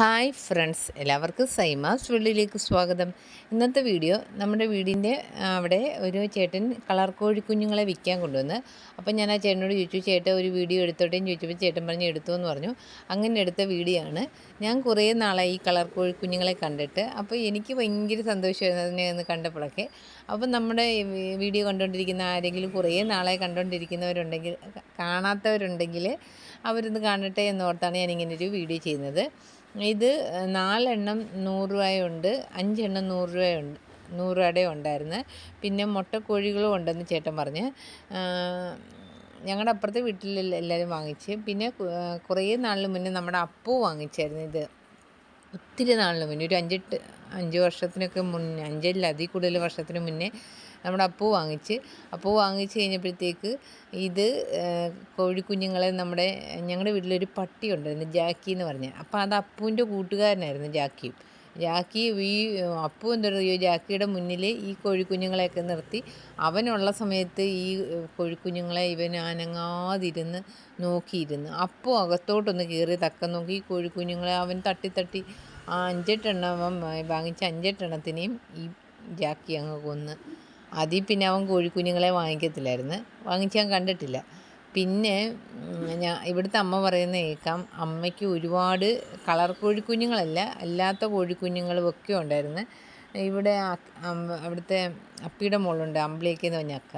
Hi friends എല്ലാവർക്കും സൈമാസ് വെള്ളിയിലേക്ക് സ്വാഗതം. ഇന്നത്തെ വീഡിയോ നമ്മുടെ വീടിന്റെ അവിടെ ഒരു ചേട്ടൻ കളർ കോഴി കുഞ്ഞുങ്ങളെ വിൽക്കാൻ കൊണ്ടുവന്ന്. അപ്പോൾ ഞാൻ ആ ചേട്ടനോട് ചോദിച്ചു ചേട്ടൻ ഒരു വീഡിയോ എടുത്തോട്ടേന്ന് ചോദിച്ചപ്പോൾ ചേട്ടൻ പറഞ്ഞ് എടുത്തു എന്ന് പറഞ്ഞു. അങ്ങനെ എടുത്ത വീഡിയോ ആണ് ഞാൻ കുറേ നാളായി ഈ കളർ കോഴി കുഞ്ഞുങ്ങളെ കണ്ടിട്ട്. അപ്പോൾ എനിക്ക് ഭയങ്കര സന്തോഷമായിരുന്നു അതിനെ ഒന്ന് കണ്ടപ്പോഴൊക്കെ. അപ്പം നമ്മുടെ വീഡിയോ കണ്ടുകൊണ്ടിരിക്കുന്ന ആരെങ്കിലും കുറേ നാളെ കണ്ടുകൊണ്ടിരിക്കുന്നവരുണ്ടെങ്കിൽ കാണാത്തവരുണ്ടെങ്കിൽ അവരൊന്ന് കാണട്ടെ എന്നോർത്താണ് ഞാനിങ്ങനെ ഒരു വീഡിയോ ചെയ്യുന്നത്. ഇത് നാലെണ്ണം നൂറ് രൂപയുണ്ട് അഞ്ചെണ്ണം നൂറ് രൂപയുണ്ട് നൂറ് രൂപയുടെ ഉണ്ടായിരുന്നു. പിന്നെ മുട്ടക്കോഴികളും ഉണ്ടെന്ന് ചേട്ടൻ പറഞ്ഞ്. ഞങ്ങളുടെ അപ്പുറത്തെ വീട്ടിൽ എല്ലാവരും വാങ്ങിച്ച്. പിന്നെ കുറേ നാളിന് മുന്നേ നമ്മുടെ അപ്പു വാങ്ങിച്ചായിരുന്നു ഇത്. ഒത്തിരി നാളിന് മുന്നേ ഒരു അഞ്ചെട്ട് അഞ്ച് വർഷത്തിനൊക്കെ മുന്നേ അഞ്ചല്ല അതിൽ കൂടുതൽ വർഷത്തിന് മുന്നേ നമ്മുടെ അപ്പു വാങ്ങിച്ച്. അപ്പു വാങ്ങിച്ച് കഴിഞ്ഞപ്പോഴത്തേക്ക് ഇത് കോഴിക്കുഞ്ഞുങ്ങളെ നമ്മുടെ ഞങ്ങളുടെ വീട്ടിലൊരു പട്ടി ഉണ്ടായിരുന്നു ജാക്കി എന്ന് പറഞ്ഞ. അപ്പോൾ അത് അപ്പുവിന്റെ കൂട്ടുകാരനായിരുന്നു ജാക്കിയും ജാക്കി ഈ അപ്പു എന്താ പറയുക ജാക്കിയുടെ മുന്നിൽ ഈ കോഴിക്കുഞ്ഞുങ്ങളെയൊക്കെ നിർത്തി. അവനുള്ള സമയത്ത് ഈ കോഴിക്കുഞ്ഞുങ്ങളെ ഇവൻ അനങ്ങാതിരുന്ന് നോക്കിയിരുന്നു. അപ്പു അകത്തോട്ടൊന്ന് കയറി തക്കം നോക്കി. ഈ കോഴിക്കുഞ്ഞുങ്ങളെ അവൻ തട്ടി തട്ടി ആ അഞ്ചെട്ടെണ്ണം വാങ്ങിച്ച അഞ്ചെട്ടെണ്ണത്തിനെയും ഈ ജാക്കി അങ്ങ് കൊന്ന്. അതിൽ പിന്നെ അവൻ കോഴിക്കുഞ്ഞുങ്ങളെ വാങ്ങിക്കത്തില്ലായിരുന്നു. വാങ്ങിച്ചാൻ കണ്ടിട്ടില്ല. പിന്നെ ഞാൻ ഇവിടുത്തെ അമ്മ പറയുന്ന കേൾക്കാം അമ്മയ്ക്ക് ഒരുപാട് കളർ കോഴിക്കുഞ്ഞുങ്ങളല്ല അല്ലാത്ത കോഴിക്കുഞ്ഞുങ്ങളും ഒക്കെ ഉണ്ടായിരുന്നു. ഇവിടെ അവിടുത്തെ അപ്പിയുടെ മോളുണ്ട് അമ്പിളിയൊക്കെയെന്ന് പറഞ്ഞ അക്ക.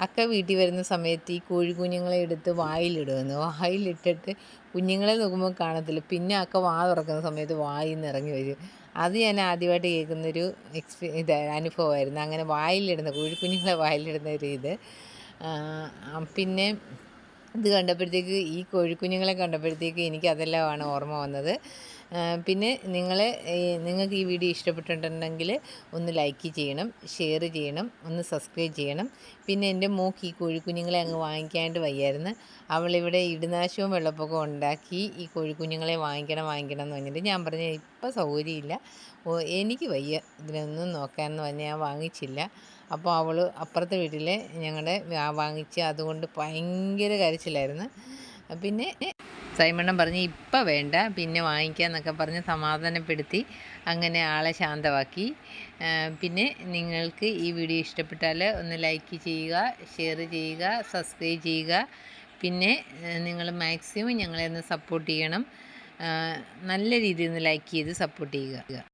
അക്ക വീട്ടിൽ വരുന്ന സമയത്ത് ഈ കോഴിക്കുഞ്ഞുങ്ങളെ എടുത്ത് വായിലിടുമെന്ന് വായിലിട്ടിട്ട് കുഞ്ഞുങ്ങളെ നോക്കുമ്പോൾ കാണത്തില്ല. പിന്നെ അക്ക വാ തുറക്കുന്ന സമയത്ത് വായിൽ നിന്ന് ഇറങ്ങി വരും. അത് ഞാൻ ആദ്യമായിട്ട് കേൾക്കുന്നൊരു എക്സ്പീ ഇത് അനുഭവമായിരുന്നു. അങ്ങനെ വായിലിടുന്ന കോഴിക്കുഞ്ഞുങ്ങളെ വായിലിടുന്ന ഒരു ഇത്. പിന്നെ ഇത് കണ്ടപ്പോഴത്തേക്ക് ഈ കോഴിക്കുഞ്ഞുങ്ങളെ കണ്ടപ്പോഴത്തേക്ക് എനിക്ക് അതെല്ലാമാണ് ഓർമ്മ വന്നത്. പിന്നെ നിങ്ങളെ നിങ്ങൾക്ക് ഈ വീഡിയോ ഇഷ്ടപ്പെട്ടിട്ടുണ്ടെങ്കിൽ ഒന്ന് ലൈക്ക് ചെയ്യണം ഷെയർ ചെയ്യണം ഒന്ന് സബ്സ്ക്രൈബ് ചെയ്യണം. പിന്നെ എന്റെ മോക്ക് ഈ കോഴിക്കുഞ്ഞുങ്ങളെ അങ്ങ് വാങ്ങിക്കാണ്ട് വയ്യായിരുന്നു. അവളിവിടെ ഇടുനാശവും വെള്ളപ്പൊക്കവും ഉണ്ടാക്കി ഈ കോഴിക്കുഞ്ഞുങ്ങളെ വാങ്ങിക്കണം വാങ്ങിക്കണം എന്ന് പറഞ്ഞിട്ട് ഞാൻ പറഞ്ഞു ഇപ്പം സൗകര്യമില്ല. ഓ എനിക്ക് വയ്യ ഇതിനൊന്നും നോക്കാമെന്ന് പറഞ്ഞ് ഞാൻ വാങ്ങിച്ചില്ല. അപ്പോൾ അവൾ അപ്പുറത്തെ വീട്ടിലെ ഞങ്ങളുടെ വാങ്ങിച്ച് അതുകൊണ്ട് ഭയങ്കര കരച്ചിലായിരുന്നു. പിന്നെ സൈമണ്ണം പറഞ്ഞ് ഇപ്പം വേണ്ട പിന്നെ വാങ്ങിക്കാമെന്നൊക്കെ പറഞ്ഞ് സമാധാനപ്പെടുത്തി അങ്ങനെ ആളെ ശാന്തമാക്കി. പിന്നെ നിങ്ങൾക്ക് ഈ വീഡിയോ ഇഷ്ടപ്പെട്ടാൽ ഒന്ന് ലൈക്ക് ചെയ്യുക ഷെയർ ചെയ്യുക സബ്സ്ക്രൈബ് ചെയ്യുക. പിന്നെ നിങ്ങൾ മാക്സിമം ഞങ്ങളെ ഒന്ന് സപ്പോർട്ട് ചെയ്യണം. നല്ല രീതിയിൽ ഒന്ന് ലൈക്ക് ചെയ്ത് സപ്പോർട്ട് ചെയ്യുക.